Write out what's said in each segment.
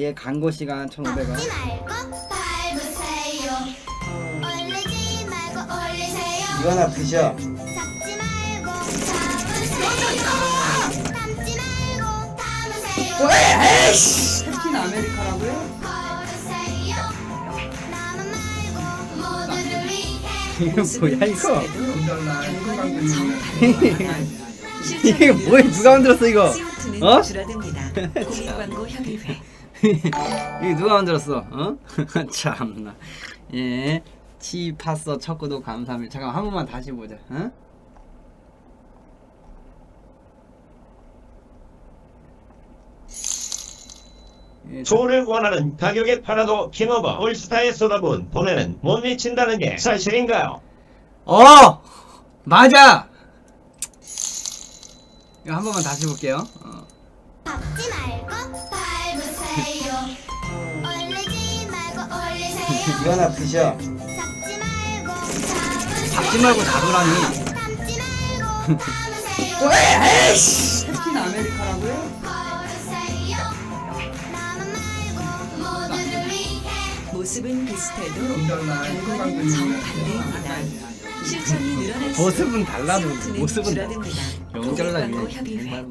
얘 광고 시간 1,500원. 밟지 말고 밟으세요 올리지 말고 올리세요 이거 하나 드셔. 잡지 말고 잡으세요 담지 말고 담으세요 캡틴 아메리카라고요? 걸으세요 나만 말고 모두를 위해 이거 뭐야 이거? 정 이게 뭐야 누가 만들었어 이거? CO2는 어? 줄어듭니다. 공익광고협의회 이거 누가 만들었어? 어? 참나. 예. 치파서 첫 구독 감사합니다. 잠깐 한 번만 다시 보자. 어? 예, 소를 원하는 가격에 팔아도 킹오버 올스타에 쏟아부은 돈에는 못 미친다는 게 사실인가요? 어! 맞아! 이거 한 번만 다시 볼게요. 어. 잡지 말고 이거 하나 드셔. 잡지 말고 잡으라니. 담으세요 캡틴 아메리카라고요? 모습은 비슷해도 결과는 정반대입니다. 실천이 늘어날수록 모습은 달라도 CO2는 모습은. 연결나 공익광고협의회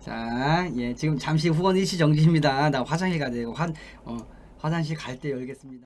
자, 예, 지금 잠시 후원 일시 정지입니다. 나 화장실 가야 되고 화, 어, 화장실 갈 때 열겠습니다.